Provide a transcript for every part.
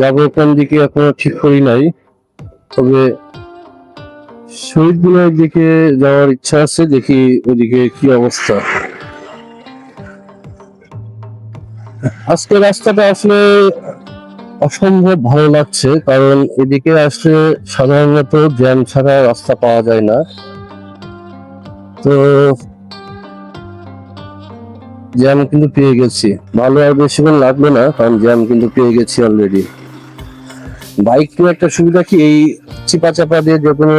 যাব কোন দিকে এখনও ঠিক করি নাই। তবে শহীদ মিনারের দিকে যাওয়ার ইচ্ছা আছে, দেখি ওদিকে কি অবস্থা। আজকে রাস্তাটা আসলে অসম্ভব ভালো লাগছে, কারণ এদিকে আসলে সাধারণত জ্যাম ছাড়া রাস্তা পাওয়া যায় না। তো জ্যাম কিন্তু পেয়ে গেছি। ভালো আর বেশিক্ষণ লাগবে না, কারণ জ্যাম কিন্তু পেয়ে গেছি অলরেডি বাইক নিয়ে একটা সুবিধা কি, এই চিপা চাপা দিয়ে যে কোনো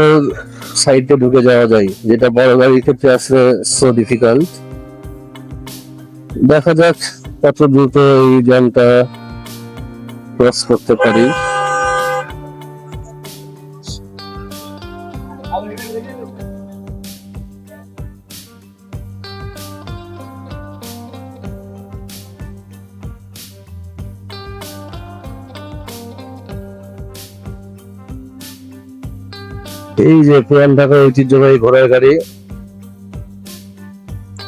সাইডে ঢুকে যাওয়া যায়, যেটা বড় গাড়ির ক্ষেত্রে আসলে সো ডিফিকাল্ট দেখা যাক কত দ্রুত এই জ্যামটা ক্রস করতে পারি। ঢাকার ঐতিহ্যবাহী ঘোড়ার গাড়ি।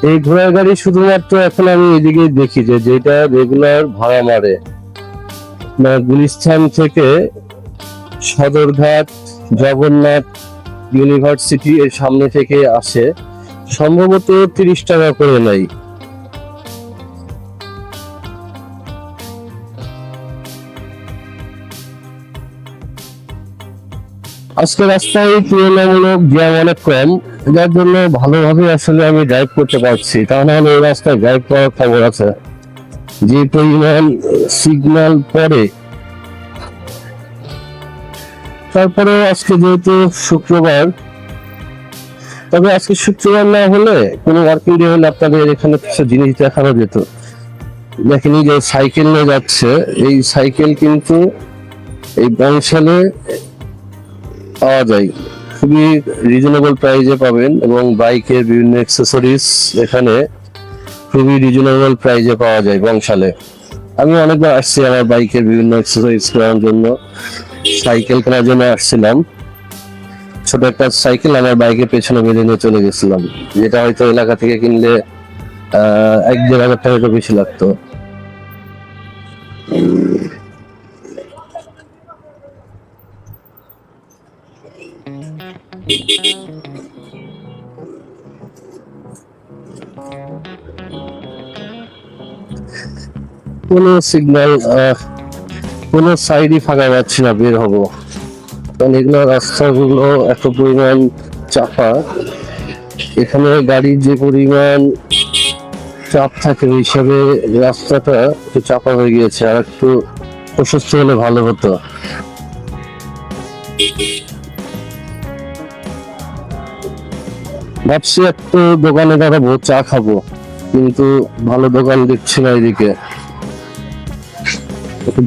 এই ঘোড়ার গাড়ি শুধুমাত্র এখন আমি এদিকে দেখি যে যেটা রেগুলার ভাড়া মারে। মানে গুলিস্তান থেকে সদরঘাট, জগন্নাথ ইউনিভার্সিটি এর সামনে থেকে আসে। সম্ভবত তিরিশ টাকা করে নাই আজকে রাস্তায় তুলনামূলক জ্যাম অনেক কম, যার জন্য ভালোভাবে আসলে আমি ড্রাইভ করতে পারছি। তা না হলে এই রাস্তায় ড্রাইভ করার খবর আছে। যে পরিমাণ সিগন্যাল পরে তারপরে আজকে যেহেতু শুক্রবার, তবে আজকে শুক্রবার না হলে কোনো ওয়ার্কিং ডে হলে আপনাদের এখানে কিছু জিনিস দেখানো যেত। দেখেন যে সাইকেল নিয়ে যাচ্ছে, এই সাইকেল কিন্তু এই বংশালে পাওয়া যায়। খুবই রিজনেবল প্রাইসে পাবেন এবং বাইকের বিভিন্ন অ্যাক্সেসরিজ এখানে খুবই রিজনেবল প্রাইসে পাওয়া যায় বংশালে। আমি অনেকবার আসছি আমার বাইকের বিভিন্ন অ্যাক্সেসরিজ কেনার জন্য। সাইকেল কেনার জন্য আসছিলাম। ছোট একটা সাইকেল আমার বাইকের পেছনে বেঁধে নিয়ে চলে গেছিলাম। যেটা হয়তো এলাকা থেকে কিনলে এক দেড় হাজার টাকা বেশি লাগতো। কোনো সিগন্যাল কোনো সাইডই ফাঁকা যাচ্ছে না, বের হব। কারণ এগুলো রাস্তাগুলো এত পরিমাণ চাপা। এখানে গাড়ির যে পরিমাণ চাপ থাকে ওই হিসাবে রাস্তাটা একটু চাপা হয়ে গিয়েছে, আর একটু প্রশস্ত হলে ভালো হতো। ভাবছি একটু দোকানে দাঁড়াবো, চা খাব, কিন্তু ভালো দোকান দেখছি না এদিকে।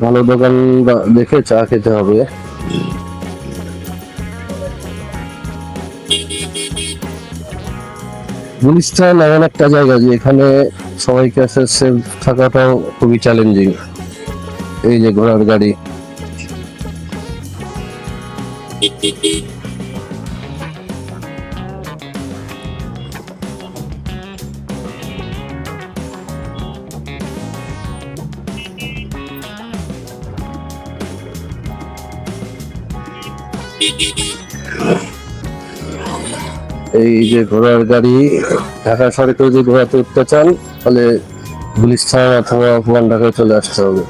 ভালো দোকান দেখে চা খেতে হবে। গুলিস্তান এমন একটা জায়গা যে এখানে সবাইকে কাছে সেফ থাকাটাও খুবই চ্যালেঞ্জিং এই যে ঘোড়ার গাড়ি। এই যে ঘোড়ার গাড়ি, ঢাকা সড়কে যে ঘোড়াতে উঠতে চান, তাহলে গুলিস্তান অথবা ঢাকায় চলে আসতে হবে।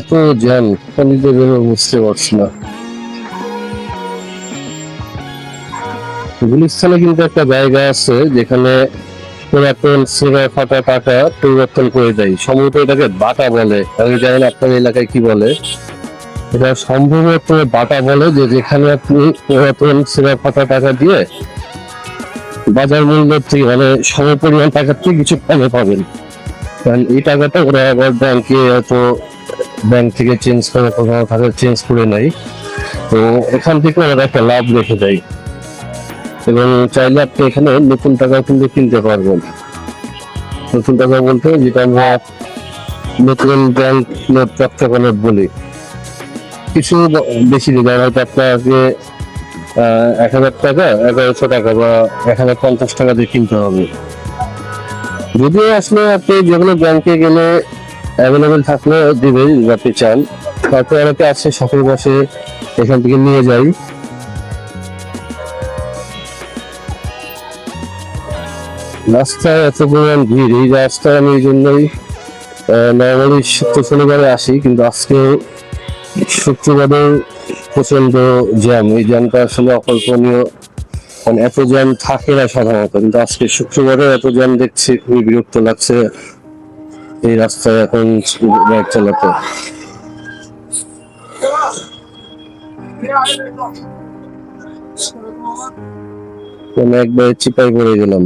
এত জ্যাম কলিতে বেরো বুঝতে পারছি না। গুলিস্তানে কিন্তু একটা জায়গা আছে যেখানে পুরাতন সেবা ফাটা টাকা পরিবর্তন করে দেয়। সম্ভবত এটাকে বাটা বলে। আমি জানি না আপনার এলাকায় কি বলে। এটা সম্ভবত বাটা বলে যে যেখানে আপনি পুরাতন সেবা ফাটা টাকা দিয়ে বাজার মূল্য থেকে মানে সম পরিমাণ টাকার থেকে কিছু কমে পাবেন। কারণ এই টাকাটা ওরা আবার ব্যাংকে হয়তো ব্যাংক থেকে চেঞ্জ করে কোথাও টাকা চেঞ্জ করে নেয় তো এখান থেকে ওরা একটা লাভ রেখে দেয় এবং চাইলে আপনি এখানে নতুন টাকা কিন্তু কিনতে পারবেন। নতুন টাকা বলতে যেটা আমরা নতুন ব্যাংক নোট প্রাপ্তক নোট বলি। কিছু বেশি দিন হয়তো আপনাকে এক হাজার টাকা, এগারোশো টাকা বা এক হাজার পঞ্চাশ টাকা দিয়ে কিনতে হবে। যদিও আসলে আপনি যে কোনো ব্যাংকে গেলে অ্যাভেলেবেল থাকলে দিবে, আপনি চান। তারপরে অনেকে আছে শখের বসে, এখান থেকে নিয়ে যাই। রাস্তায় এত পরিমাণ ভিড়, এই রাস্তায় আমি এই জন্যই নর্মালি শুক্র শনিবারে আসি, কিন্তু আজকে শুক্রবারে প্রচণ্ড জ্যাম এই জ্যামটা আসলে অকল্পনীয়। মানে এত জ্যাম থাকে না সাধারণত, কিন্তু আজকে শুক্রবারে এত জ্যাম দেখছি, খুবই বিরক্ত লাগছে। এই রাস্তায় এখন বাইক চালাতে। মানে একবার চিপাই পড়ে গেলাম।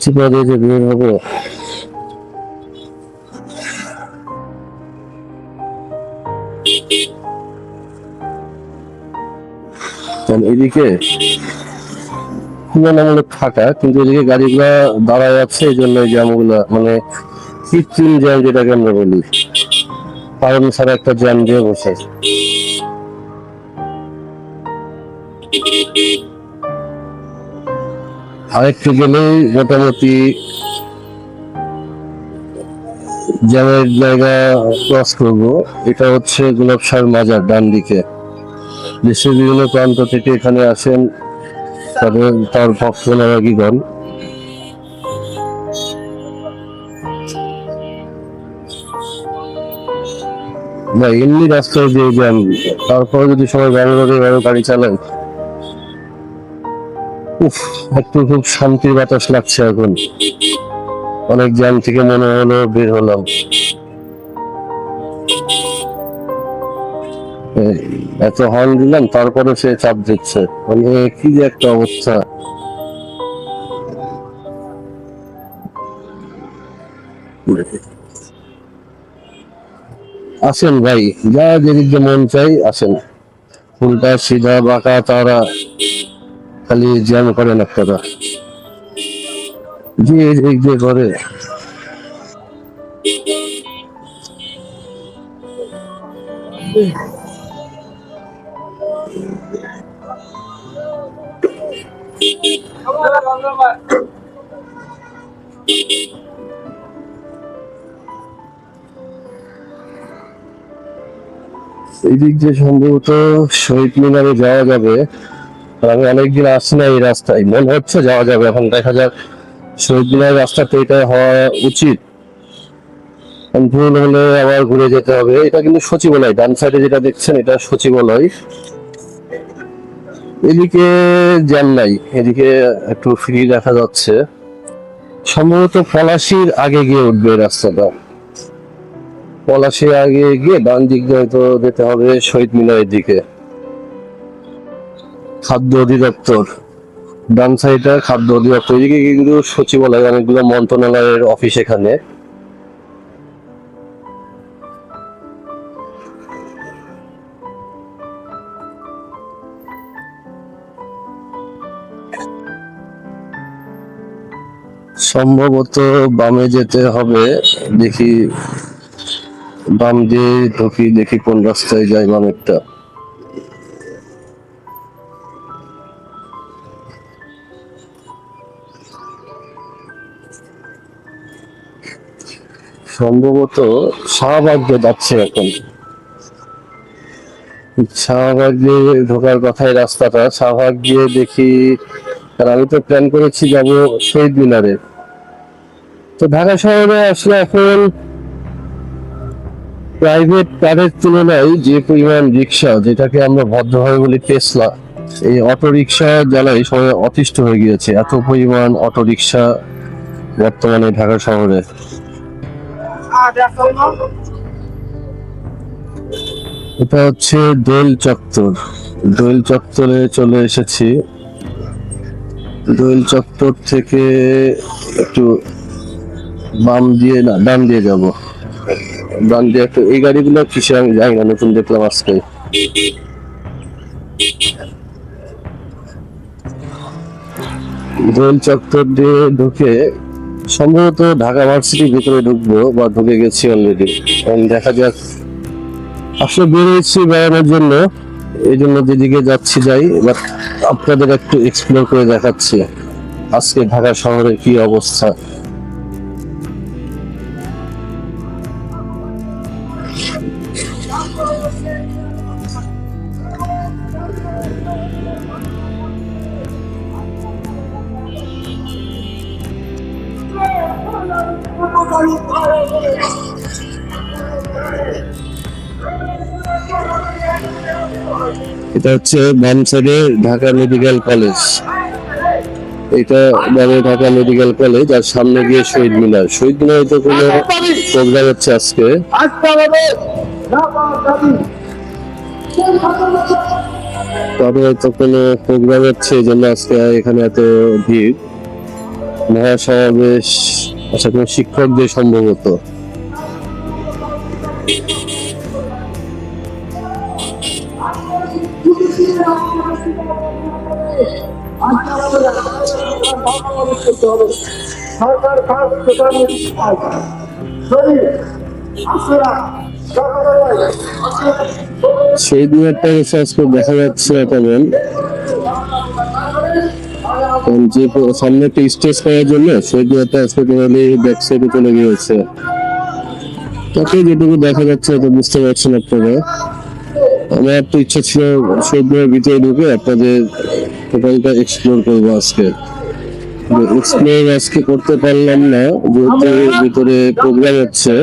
চিপা দিয়ে বের হব। এদিকে তুলনামূলক ফাঁকা, কিন্তু এদিকে গাড়িগুলা দাঁড়ায় আছে এই জন্য জ্যামগুলা মানে কৃত্রিম জ্যাম যেটাকে আমরা বলি কারণ ছাড়া একটা জ্যাম দিয়ে বসে। আরেকটু গেলেই মোটামুটি জ্যামের জায়গা ক্রস করব। এটা হচ্ছে গোলাপসার মাজার, ডান দিকে। দেশের বিভিন্ন প্রান্ত থেকে এখানে আসেন তাদের, তার ভক্ত নারাগীগণ না এমনি রাস্তায় যে জ্যাম তারপরে যদি সবাই গাড়ি গাড়ি গাড়ি চালায়। উফ, একটু খুব শান্তির বাতাস লাগছে এখন। অনেক জ্যাম থেকে মনে হলো বের হলাম। এত হর্ন দিলাম, তারপরে সে চাপ দিচ্ছে। মানে কি যে একটা অবস্থা। আসেন ভাই, যা যেদিকে মন চাই আসেন। উল্টা সিধা, বাঁকা, তারা, খালি জ্যাম করেন আপনারা। যে এদিক দিয়ে করে। এই দিক দিয়ে সম্ভবত শহীদ মিনারে যাওয়া যাবে। আমি অনেকদিন আসছি না এই রাস্তায়। মনে হচ্ছে যাওয়া যাবে। এখন দেখা যাক শহীদ মিনারের রাস্তাতে এটা হওয়া উচিত। ভুল হলে আবার ঘুরে যেতে হবে। এটা কিন্তু সচিবালয়, ডান সাইডে যেটা দেখছেন, এটা সচিবালয়। এদিকে জ্যাম নাই, এদিকে একটু ফ্রি দেখা যাচ্ছে। সম্ভবত পলাশির আগে গিয়ে উঠবে রাস্তাটা। পলাশির আগে গিয়ে ডান দিক দিয়ে হয়তো যেতে হবে শহীদ মিনারের দিকে। খাদ্য অধিদপ্তর। ডান সাইডে খাদ্য অধিদপ্তর এদিকে কিন্তু সচিবালয়, অনেকগুলো মন্ত্রণালয়ের অফিস এখানে। সম্ভবত বামে যেতে হবে, দেখি বাম দিয়ে ঢুকি, দেখি কোন রাস্তায় যায় বামেরটা সম্ভবত শাহবাগ যাচ্ছে এখন। শাহবাগ ঢোকার কথাই রাস্তাটা। শাহবাগ দিয়ে দেখি, আর আমি তো প্ল্যান করেছি যাব শহীদ মিনারে তো ঢাকা শহরে আসলে এখন প্রাইভেট কারের তুলনায় যে পরিমাণ রিক্সা, যেটাকে আমরা ভদ্রভাবে বলি টেসলা এই অটো রিক্সা জ্বালাই সবাই অতিষ্ঠ হয়ে গিয়েছে। এত পরিমাণ অটো রিক্সা বর্তমানে ঢাকা শহরে। এটা হচ্ছে দোল চত্বর। দোল চত্বরে চলে এসেছি। দোল চত্বর থেকে একটু বাম দিয়ে না, ডান দিয়ে যাব। ডান দিয়ে একটু, এই গাড়িগুলো কিসে আমি জানি না, নতুন দেখলাম আজকে। দোল চত্বর দিয়ে ঢুকে সম্ভবত ঢাকা ভার্সিটির ভিতরে ঢুকবো বা ঢুকে গেছি অলরেডি দেখা যাক। আসলে বেরোয়েছি বেড়ানোর জন্য। এই জন্য যেদিকে যাচ্ছি যাই বাট আপনাদের একটু এক্সপ্লোর করে দেখাচ্ছি। আজকে ঢাকা শহরে কি অবস্থা? এটা হচ্ছে বাম ঢাকা মেডিকেল কলেজ। এটা বামে ঢাকা মেডিকেল কলেজ, আর সামনে গিয়ে শহীদ মিনার। শহীদ মিনারে তো কোনো প্রোগ্রাম হচ্ছে আজকে। তবে তো কোনো প্রোগ্রাম হচ্ছে, এই জন্য আজকে এখানে এত ভিড়। মহাসমাবেশ আচ্ছা কোনো শিক্ষকদের সম্ভবত। সেই দু একটা আজকে দেখা যাচ্ছে না তেমন কারণ যে সামনে একটা স্টেজ করার জন্য সেই দু একটা আজকে ব্যাক সাইডে চলে গিয়েছে। তাকে যেটুকু দেখা যাচ্ছে তো বুঝতে পারছেন আপনারা। আমার একটা ইচ্ছা ছিল শহীদের ভিতরে ঢুকে আপনাদের টোটালটা এক্সপ্লোর করব আজকে। এক্সপ্লোর আজকে করতে পারলাম না, যেহেতু ভিতরে প্রোগ্রাম হচ্ছে।